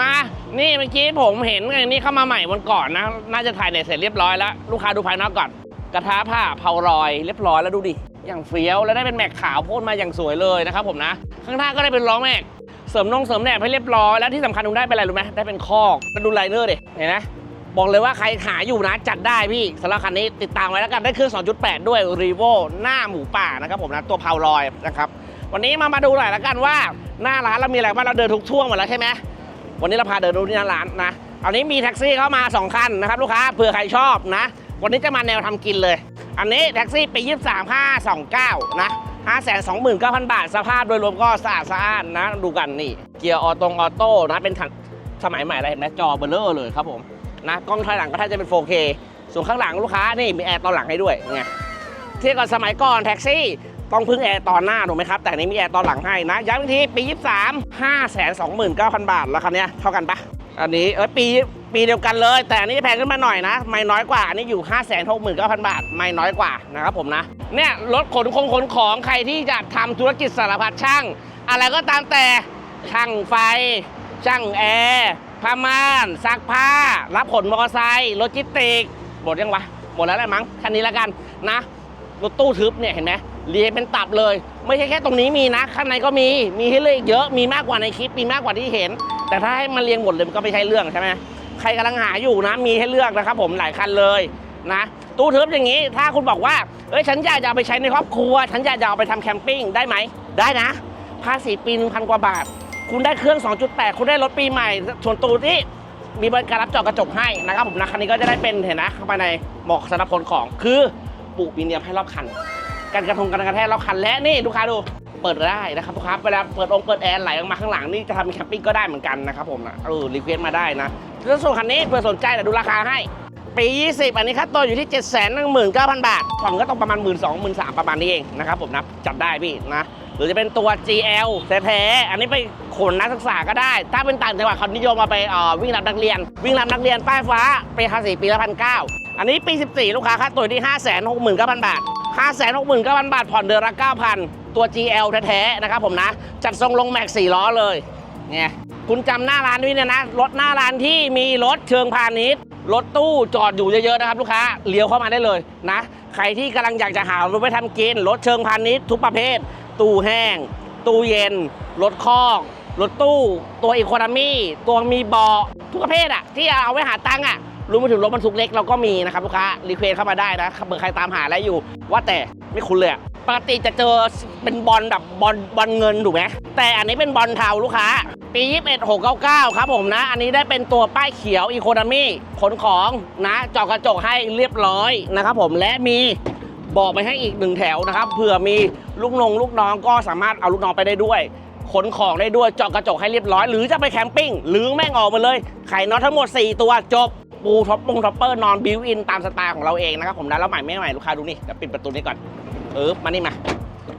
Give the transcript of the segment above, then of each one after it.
มา นี่เมื่อกี้ผมเห็นไอ้นี่เข้ามาใหม่วันก่อนนะ น่าจะถ่ายเน็ตเสร็จเรียบร้อยแล้ว ลูกค้าดูภายนอกก่อน กระทะผ้าเผารอยเรียบร้อยแล้วดูดิ อย่างเฟี้ยว แล้วได้เป็นแม็กขาวพ่นมาอย่างสวยเลยนะครับผมนะ ข้างหน้าก็ได้เป็นล้อแม็ก เสริมนงเสริมแหนบให้เรียบร้อย แล้วที่สำคัญดูได้เป็นอะไรรู้ไหมได้เป็นคอกแล้วดูไลเนอร์ดิ เห็นไหมบอกเลยว่าใครหาอยู่นะจัดได้พี่สำหรับคันนี้ติดตามไว้แล้วกันได้เครื่อง 2.8 ด้วยรีโวหน้าหมูป่านะครับผมนะตัวเผารอยนะครับวันนี้มามาดูหน่อยแล้วกันว่า หน้าร้านเรามีอะไรบ้างเราเดินทุกช่วงหมดแล้วใช่ไหม วันนี้เราพาเดินดูที่หน้าร้านนะอันนี้มีแท็กซี่เข้ามา 2 คันนะครับลูกค้าเผื่อใครชอบนะ วันนี้จะมาแนวทำกินเลย อันนี้แท็กซี่ปี 23 529 นะ529,000 บาท สภาพโดยรวมก็สะอาดสะอ้านนะ ดูกันนี่ เกียร์ออโตงออโต้นะ เป็นถังสมัยใหม่อะไรเห็นไหมจอเบลเลอร์เลยครับผม นะ กล้องถอยหลังก็ถ้าจะเป็น 4K ส่วนข้างหลังลูกค้านี่มีแอร์ตอนหลังให้ด้วยไงเทียบกับสมัยก่อนแท็กซี่ ต้องพึ่งแอร์ตอนหน้าถูกไหมครับ แต่นี้มีแอร์ตอนหลังให้นะ ย้ำอีกที ปี 23 529,000 บาทแล้วคันเนี้ยเท่ากันปะอันนี้เออปีปีเดียวกันเลย แต่อันนี้แพงขึ้นมาหน่อยนะ ไม่น้อยกว่า อันนี้อยู่ 569,000 บาท ไม่น้อยกว่านะครับผมนะ เนี่ยรถขนคงขนของใครที่จะทำธุรกิจสารพัดช่าง อะไรก็ตามแต่ช่างไฟ ช่างแอร์ผ้าม่านซักผ้า รับขนมอเตอร์ไซค์โลจิสติกหมดยังวะ หมดแล้วแหละมั้งคันนี้แล้วกันนะ รถตู้ทึบเนี่ยเห็นไหมเรียงเป็นตับเลย ไม่ใช่แค่ตรงนี้มีนะ ข้างในก็มีมีให้เลือกอีกเยอะมีมากกว่าในคลิปมีมากกว่าที่เห็น แต่ถ้าให้มันเรียงหมดเลยมันก็ไม่ใช่เรื่องใช่ไหมใครกำลังหาอยู่นะ มีให้เลือกนะครับ ผมหลายคันเลยนะตู้ทึบอย่างนี้ถ้าคุณบอกว่าเอ้ยฉันอยากจะเอาไปใช้ในครอบครัว ฉันอยากจะเอาไปทำแคมปิ้งได้ไหมได้นะภาษีปีหนึ่งพันกว่าบาท คุณได้เครื่อง 2.8 คุณได้รถปีใหม่ส่วนตูที่มีบริการรับจอดกระจกให้นะครับผมนะคันนี้ก็จะได้เป็นเห็นนะเข้าไปในเหมาะสำหรับคนของคือ ปลูกปีเนียมให้รอบคันการกระทงการกระแทกรอบคันและนี่ลูกค้าดูเปิดได้นะครับทุกค้าเวลาเปิดองค์เปิดแอร์ไหลออกมาข้างหลังนี่จะทำเป็นแคมปิ้งก็ได้เหมือนกันนะครับผมนะเออรีเควสมาได้นะถ้าส่วนคันนี้เผื่อสนใจเดี๋ยวดูราคาให้ ปี 20 อันนี้ค่าตัวอยู่ที่ 7 1 9 0 0 0 บาทผ่อนก็ต้องประมาณ 1 2 0 0 0 1 3 0 0ประมาณนี้เองนะครับผมนะจัดได้พี่นะหรือจะเป็นตัว GL แท้ๆอันนี้ไปขนนักศึกษาก็ได้ ถ้าเป็นต่างจังหวัดเขานิยมมาไปออวิ่งรับนักเรียน วิ่งรับนักเรียนป้ายฟ้าไปภาษีปีละพันเอันนี้ปี 14 ลูกค้าค่าตัวที่ 5 6 9 0 0 0 บาท 5 6 9 0 0 0 บาท ผ่อนเดือนละ 9,000 ตัว GL แท้ๆนะครับผมนะ จัดทรงลงแม็ก4ล้อเลยเนี่ยคุณจำหน้าร้านนี้เนี่ยนะรถหน้าร้านที่มีรถเชิงพาณิชย์ รถตู้จอดอยู่เยอะๆนะครับลูกค้าเลี้ยวเข้ามาได้เลยนะ ใครที่กำลังอยากจะหารถไปทำกิน รถเชิงพาณิชย์ทุกประเภท ตู้แห้ง ตู้เย็น รถคอกรถตู้ ตัวอีโคโนมี่ตัวมีเบาะทุกประเภทอะที่เอาไว้หาตังค์อะรวมไปถึงรถบรรทุกเล็กเราก็มีนะครับลูกค้ารีเควสเข้ามาได้นะเบอร์ใครตามหาอะไรอยู่ ว่าแต่ ไม่คุ้นเลยอะปกติจะเจอเป็นบอลแบบบอลบอลเงินถูกไหมแต่อันนี้เป็นบอลเทาลูกค้า ปี 21 699 ครับผมนะ อันนี้ได้เป็นตัวป้ายเขียวอีโคโนมี่ขนของนะจอกระจกให้เรียบร้อยนะครับผมและมีบอกไปให้อีกหนึ่งแถวนะครับเผื่อมีลูกนงลูกน้องก็สามารถเอาลูกน้องไปได้ด้วยขนของได้ด้วยเจาะกระจกให้เรียบร้อย หรือจะไปแคมปิ้ง หรือแม่งออกมาเลย ไข่น็อตทั้งหมด 4 ตัวจบ ปูท็อปปงท็อปเปอร์นอนบิวอินตามสไตล์ของเราเองนะครับผมนะแล้วใหม่ไม่ใหม่ลูกค้าดูนี่เดี๋ยวปิดประตูนี้ก่อนเออมานี่มา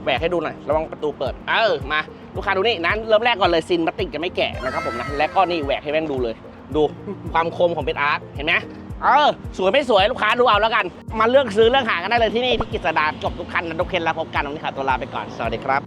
แหวกให้ดูหน่อยระวังประตูเปิด เออมาลูกค้าดูนี่นั้นเริ่มแรกก่อนเลยซินมาติกจะไม่แกะนะครับผมนะและก็นี่แหวกให้แม่งดูเลย ดูความคมของเป็นอาร์ตเห็นไหมเออสวยไม่สวยลูกค้าดูเอาแล้วกัน มาเลือกซื้อเลือกหากันได้เลยที่นี่ที่กิจสดาจบทุกคันนะทุกเคนแล้วพบกันวันนี้ค่ะตัวลาไปก่อนสวัสดีครับ